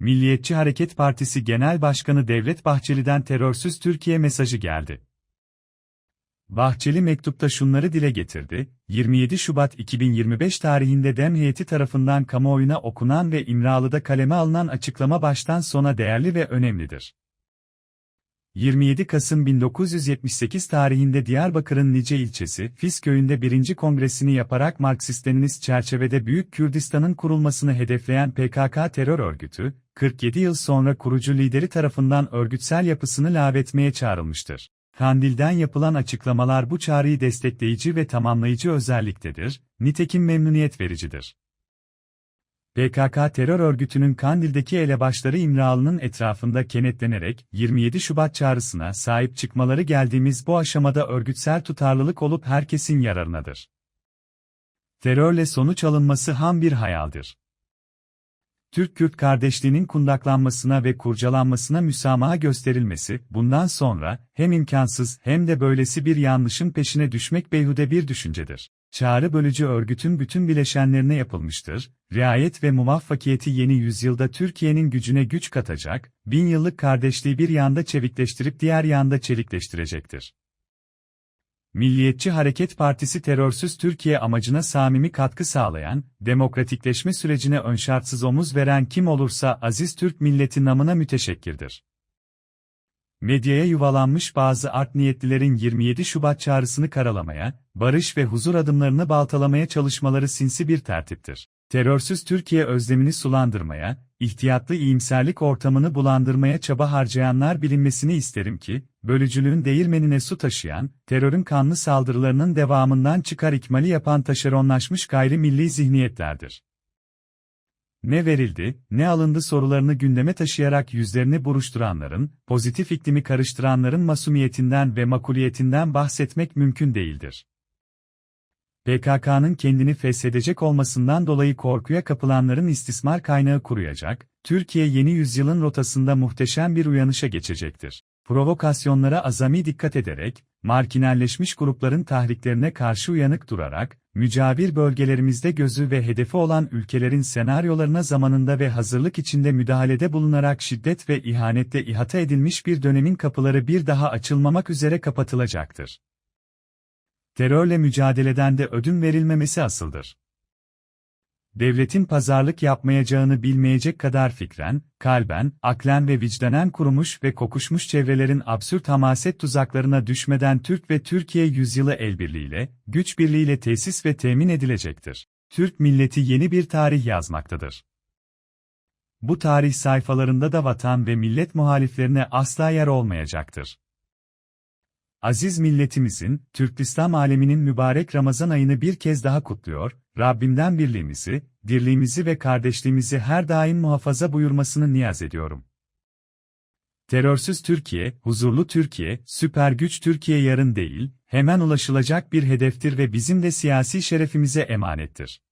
Milliyetçi Hareket Partisi Genel Başkanı Devlet Bahçeli'den terörsüz Türkiye mesajı geldi. Bahçeli mektupta şunları dile getirdi, 27 Şubat 2025 tarihinde DEM heyeti tarafından kamuoyuna okunan ve İmralı'da kaleme alınan açıklama baştan sona değerli ve önemlidir. 27 Kasım 1978 tarihinde Diyarbakır'ın Nice ilçesi, Fis köyünde 1. kongresini yaparak Marksist-Leninist çerçevede Büyük Kürdistan'ın kurulmasını hedefleyen PKK terör örgütü, 47 yıl sonra kurucu lideri tarafından örgütsel yapısını lağvetmeye çağrılmıştır. Kandil'den yapılan açıklamalar bu çağrıyı destekleyici ve tamamlayıcı özelliktedir, nitekim memnuniyet vericidir. PKK terör örgütünün Kandil'deki elebaşları İmralı'nın etrafında kenetlenerek 27 Şubat çağrısına sahip çıkmaları geldiğimiz bu aşamada örgütsel tutarlılık olup herkesin yararınadır. Terörle sonuç alınması ham bir hayaldir. Türk-Kürt kardeşliğinin kundaklanmasına ve kurcalanmasına müsamaha gösterilmesi, bundan sonra, hem imkansız hem de böylesi bir yanlışın peşine düşmek beyhude bir düşüncedir. Çağrı bölücü örgütün bütün bileşenlerine yapılmıştır, riayet ve muvaffakiyeti yeni yüzyılda Türkiye'nin gücüne güç katacak, bin yıllık kardeşliği bir yanda çevikleştirip diğer yanda çelikleştirecektir. Milliyetçi Hareket Partisi terörsüz Türkiye amacına samimi katkı sağlayan, demokratikleşme sürecine önşartsız omuz veren kim olursa aziz Türk milleti namına müteşekkirdir. Medyaya yuvalanmış bazı art niyetlilerin 27 Şubat çağrısını karalamaya, barış ve huzur adımlarını baltalamaya çalışmaları sinsi bir tertiptir. Terörsüz Türkiye özlemini sulandırmaya, ihtiyatlı iyimserlik ortamını bulandırmaya çaba harcayanlar bilinmesini isterim ki, bölücülüğün değirmenine su taşıyan, terörün kanlı saldırılarının devamından çıkar ikmali yapan taşeronlaşmış gayrimilli zihniyetlerdir. Ne verildi, ne alındı sorularını gündeme taşıyarak yüzlerini buruşturanların, pozitif iklimi karıştıranların masumiyetinden ve makuliyetinden bahsetmek mümkün değildir. PKK'nın kendini feshedecek olmasından dolayı korkuya kapılanların istismar kaynağı kuruyacak, Türkiye yeni yüzyılın rotasında muhteşem bir uyanışa geçecektir. Provokasyonlara azami dikkat ederek, marginalleşmiş grupların tahriklerine karşı uyanık durarak, mücavir bölgelerimizde gözü ve hedefi olan ülkelerin senaryolarına zamanında ve hazırlık içinde müdahalede bulunarak şiddet ve ihanette ihata edilmiş bir dönemin kapıları bir daha açılmamak üzere kapatılacaktır. Terörle mücadeleden de ödün verilmemesi asıldır. Devletin pazarlık yapmayacağını bilmeyecek kadar fikren, kalben, aklen ve vicdanen kurumuş ve kokuşmuş çevrelerin absürt hamaset tuzaklarına düşmeden Türk ve Türkiye yüzyılı elbirliğiyle, güç birliğiyle tesis ve temin edilecektir. Türk milleti yeni bir tarih yazmaktadır. Bu tarih sayfalarında da vatan ve millet muhaliflerine asla yer olmayacaktır. Aziz milletimizin, Türk İslam aleminin mübarek Ramazan ayını bir kez daha kutluyor, Rabbimden birliğimizi, dirliğimizi ve kardeşliğimizi her daim muhafaza buyurmasını niyaz ediyorum. Terörsüz Türkiye, huzurlu Türkiye, süper güç Türkiye yarın değil, hemen ulaşılacak bir hedeftir ve bizim de siyasi şerefimize emanettir.